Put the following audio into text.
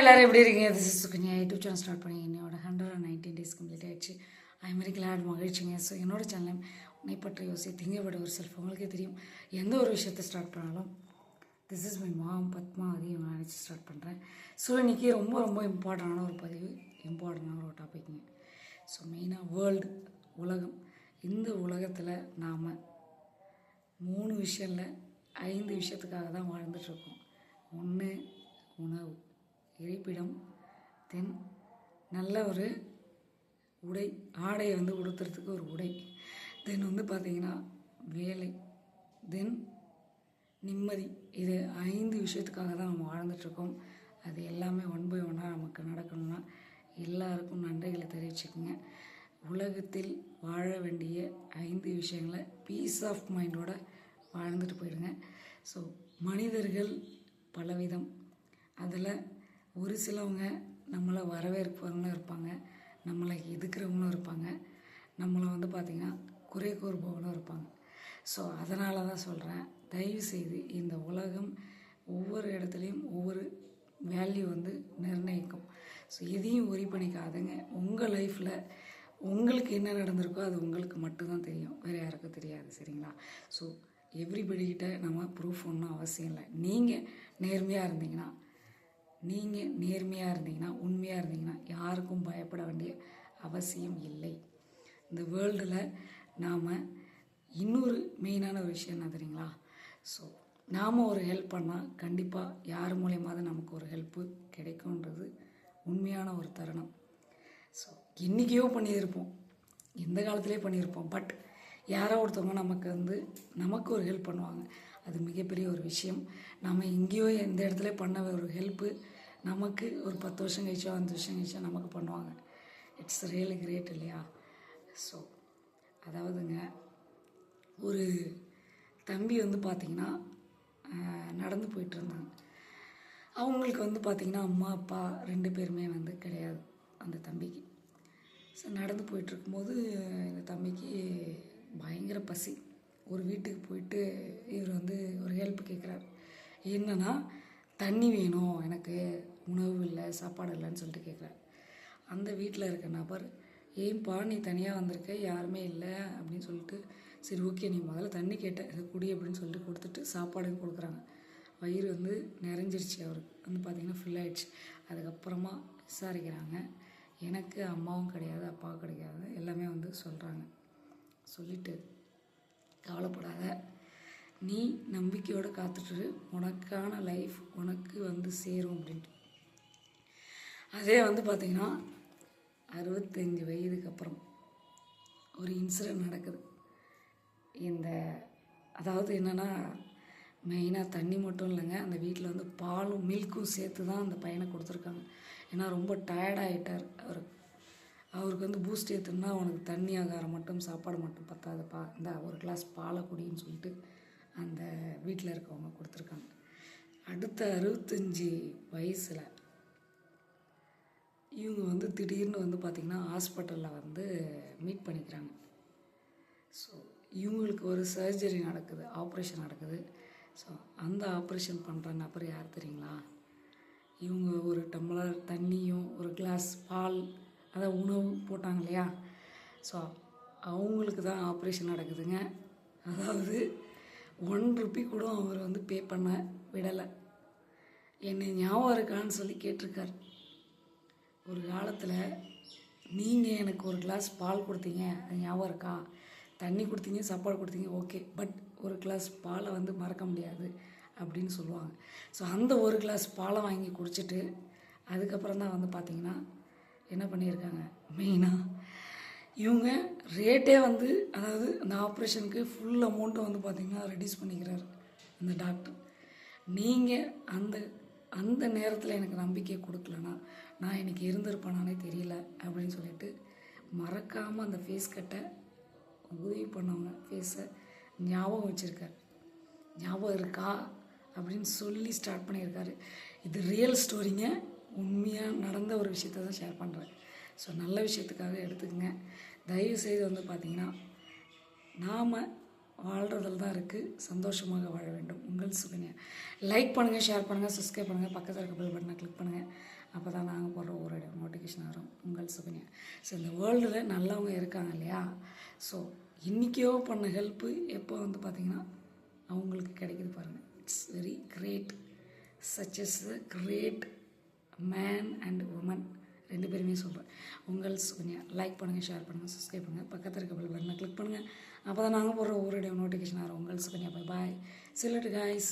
எல்லாரும் எப்படி இருக்கீங்க? This is Sukanya. YouTube channel start பண்ணி என்னோட hundred and nineteen days complete ஆயிடுச்சு. ஐ மாதிரி கிளாட் மகிழ்ச்சிங்க. ஸோ என்னோட சேனல் உன்னை பற்றி யோசி திங்கப்பட ஒரு செல்ஃப் உங்களுக்கே தெரியும். எந்த ஒரு விஷயத்தை ஸ்டார்ட் பண்ணாலும் this is my mom Padmavathi இவங்க நினச்சி ஸ்டார்ட் பண்ணுறேன் ஸோ இன்றைக்கி ரொம்ப ரொம்ப இம்பார்ட்டண்டான ஒரு பதிவு இம்பார்ட்டண்டான ஒரு டாபிக்ங்க ஸோ மெயினாக வேர்ல்டு உலகம். இந்த உலகத்தில் நாம் மூணு விஷயம்ல ஐந்து விஷயத்துக்காக தான் வாழ்ந்துட்டுருக்கோம் ஒன்று உணவு. இருப்பிடம் தென் நல்ல ஒரு உடை ஆடையை வந்து உடுத்துறதுக்கு ஒரு உடை. தென் வந்து பார்த்திங்கன்னா வேலை. தென் நிம்மதி. இது ஐந்து விஷயத்துக்காக தான் நம்ம வாழ்ந்துட்டுருக்கோம். அது எல்லாமே ஒன் பை ஒன்னாக நமக்கு நடக்கணும்னா எல்லாருக்கும் நன்றிகளை தெரிவிச்சுக்கோங்க. உலகத்தில் வாழ வேண்டிய ஐந்து விஷயங்களை பீஸ் ஆஃப் மைண்டோட வாழ்ந்துட்டு போயிடுங்க ஸோ மனிதர்கள் பலவிதம். அதில் ஒரு சிலவங்க நம்மளை வரவேற்பவங்களும் இருப்பாங்க நம்மளை எதுக்குறவங்களும் இருப்பாங்க நம்மளை வந்து பார்த்திங்கன்னா குறை கூறுபவங்களும் இருப்பாங்க. ஸோ அதனால தான் சொல்கிறேன் தயவு செய்து இந்த உலகம் ஒவ்வொரு இடத்துலையும் ஒவ்வொரு வேல்யூ வந்து நிர்ணயிக்கும். ஸோ எதையும் ஒரி பண்ணிக்காதுங்க. உங்கள் லைஃப்பில் உங்களுக்கு என்ன நடந்திருக்கோ அது உங்களுக்கு மட்டும்தான் தெரியும். வேறு யாருக்கும் தெரியாது சரிங்களா? ஸோ எவ்ரிபடிக்கிட்ட நம்ம ப்ரூஃப் ஒன்றும் அவசியம் இல்லை. நீங்கள் நேர்மையாக இருந்தீங்கன்னா நீங்கள் நேர்மையாக இருந்தீங்கன்னா உண்மையாக இருந்தீங்கன்னா யாருக்கும் பயப்பட வேண்டிய அவசியம் இல்லை. இந்த வேர்ல்டில் நாம் இன்னொரு மெயினான ஒரு விஷயம் என்ன தெரியுங்களா? ஸோ நாம் ஒரு ஹெல்ப் பண்ணால் கண்டிப்பாக யார் மூலியமாவது நமக்கு ஒரு ஹெல்ப்பு கிடைக்கும்ன்றது உண்மையான ஒரு தருணம். ஸோ என்றைக்கையோ பண்ணியிருப்போம். எந்த காலத்திலே பண்ணியிருப்போம். பட் யாரோ ஒருத்தவங்க நமக்கு வந்து நமக்கு ஒரு ஹெல்ப் பண்ணுவாங்க. அது மிகப்பெரிய ஒரு விஷயம். நம்ம எங்கேயோ எந்த இடத்துல பண்ண ஒரு ஹெல்ப்பு நமக்கு ஒரு பத்து வருஷம் கழிச்சோ அஞ்சு வருஷம் கழிச்சோ நமக்கு பண்ணுவாங்க. இட்ஸ் ரியலி கிரேட் இல்லையா? ஸோ அதாவதுங்க ஒரு தம்பி வந்து பார்த்திங்கன்னா நடந்து போயிட்டு இருந்தாங்க. அவங்களுக்கு வந்து பார்த்திங்கன்னா அம்மா அப்பா ரெண்டு பேருமே வந்து கிடையாது அந்த தம்பிக்கு. ஸோ நடந்து போயிட்டுருக்கும்போது இந்த தம்பிக்கு பயங்கர பசி. ஒரு வீட்டுக்கு போயிட்டு இவர் வந்து ஒரு ஹெல்ப் கேட்குறாரு என்னன்னா தண்ணி வேணும் எனக்கு உணவு இல்லை சாப்பாடு இல்லைன்னு சொல்லிட்டு கேட்குறாரு அந்த வீட்டில் இருக்க நபர் ஏன்பா நீ தனியாக வந்திருக்க? யாருமே இல்லை அப்படின்னு சொல்லிட்டு சரி ஓகே நீ முதல்ல தண்ணி கேட்ட இது குடி அப்படின்னு சொல்லிட்டு கொடுத்துட்டு சாப்பாடும் கொடுக்குறாங்க. வயிறு வந்து நிறைஞ்சிருச்சு அவருக்கு. வந்து பார்த்திங்கன்னா ஃபில் ஆகிடுச்சு அதுக்கப்புறமா விசாரிக்கிறாங்க. எனக்கு அம்மாவும் கிடையாது அப்பாவும் கிடையாது எல்லாமே வந்து சொல்கிறாங்க சொல்லிட்டு கவலைப்படாத. நீ நம்பிக்கையோடு காத்துட்டு உனக்கான லைஃப் உனக்கு வந்து சேரும் அப்படின்ட்டு. அதே வந்து பார்த்திங்கன்னா அறுபத்தஞ்சு வயதுக்கு அப்புறம் ஒரு இன்சிடென்ட் நடக்குது. இந்த அதாவது என்னென்னா மெயினாக தண்ணி மட்டும் இல்லைங்க அந்த வீட்டில் வந்து பாலும் மில்க்கும் சேர்த்து தான் அந்த பையனை கொடுத்துருக்காங்க. ஏன்னா ரொம்ப டயர்டாகிட்டார் அவர். அவருக்கு வந்து பூஸ்ட் ஏற்றுனா அவனுக்கு தண்ணி ஆகாரம் மட்டும் சாப்பாடு மட்டும் பத்தாதுப்பா. இந்த ஒரு கிளாஸ் பாலை குடின்னு சொல்லிட்டு அந்த வீட்டில் இருக்கவங்க கொடுத்துருக்காங்க. அடுத்த அறுபத்தஞ்சி வயசில் இவங்க வந்து திடீர்னு வந்து பார்த்திங்கன்னா ஹாஸ்பிட்டலில் வந்து மீட் பண்ணிக்கிறாங்க. ஸோ இவங்களுக்கு ஒரு சர்ஜரி நடக்குது ஆப்ரேஷன் நடக்குது. ஸோ அந்த ஆப்ரேஷன் பண்ணுற நபர் யார் தெரியுங்களா? இவங்க ஒரு டம்ளர் தண்ணியும் ஒரு கிளாஸ் பால் அதான் உணவு போட்டாங்க இல்லையா? ஸோ அவங்களுக்கு தான் ஆப்ரேஷன் நடக்குதுங்க. அதாவது ஒன் ருப்பி கூட அவர் வந்து பே பண்ண விடலை. என்னை ஞாபகம் இருக்கான்னு சொல்லி கேட்டிருக்கார். ஒரு காலத்தில் நீங்கள் எனக்கு ஒரு கிளாஸ் பால் கொடுத்தீங்க. அது ஞாபகம் இருக்கா? தண்ணி கொடுத்தீங்க சாப்பாடு கொடுத்தீங்க ஓகே பட் ஒரு கிளாஸ் பாலை வந்து மறக்க முடியாது அப்படின்னு சொல்லுவாங்க. ஸோ அந்த ஒரு கிளாஸ் பாலை வாங்கி குடிச்சிட்டு அதுக்கப்புறம் தான் வந்து பார்த்திங்கன்னா என்ன பண்ணியிருக்காங்க? மெயினாக இவங்க ரேட்டே வந்து அதாவது அந்த ஆப்ரேஷனுக்கு ஃபுல் அமௌண்ட்டை வந்து பார்த்திங்கன்னா ரெடியூஸ் பண்ணிக்கிறாரு அந்த டாக்டர் நீங்கள் அந்த அந்த நேரத்தில் எனக்கு நம்பிக்கை கொடுக்கலனா நான் எனக்கு இருந்திருப்பேனானே தெரியல அப்படின்னு சொல்லிட்டு மறக்காமல் அந்த ஃபேஸ் கட்டை உதவி பண்ணவங்க ஃபேஸை ஞாபகம் வச்சுருக்காரு. ஞாபகம் இருக்கா? அப்படின்னு சொல்லி ஸ்டார்ட் பண்ணியிருக்காரு. இது ரியல் ஸ்டோரிங்க உண்மையாக நடந்த ஒரு விஷயத்தை தான் ஷேர் பண்ணுறேன் ஸோ நல்ல விஷயத்துக்காக எடுத்துக்கங்க. தயவு செய்து வந்து பார்த்தீங்கன்னா நாம் வாழ்கிறதில் தான் இருக்குது சந்தோஷமாக வாழ வேண்டும். உங்கள் சுகன்யா. லைக் பண்ணுங்கள் ஷேர் பண்ணுங்கள் சப்ஸ்கிரைப் பண்ணுங்கள் பக்கத்தில் இருக்க பெல் பட்டனை கிளிக் பண்ணுங்கள் அப்போ தான் நாங்கள் போடுற ஒரு நோட்டிஃபிகேஷன் வரும். உங்கள் சுகன்யா. ஸோ இந்த வேர்ல்டில் நல்லவங்க இருக்காங்க இல்லையா? ஸோ இன்றைக்கியோ பண்ண ஹெல்ப்பு எப்போ வந்து பார்த்திங்கன்னா அவங்களுக்கு கிடைக்கிது பாருங்கள் it's very great such is the great man and woman ரெண்டு பேருமே சொல்கிறேன் உங்கள் சுகன்யா லைக் பண்ணுங்கள் ஷேர் பண்ணுங்கள் சப்ஸ்கிரைப் பண்ணுங்கள் பக்கத்தில் இருக்க பெல் பட்டனை கிளிக் பண்ணுங்கள் அப்போ தான் நாங்கள் போடுற ஒரு நோட்டிஃபிகேஷன் ஆகிறோம் உங்கள் சுகன்யா பை பாய் சில்லட்டு காய்ஸ்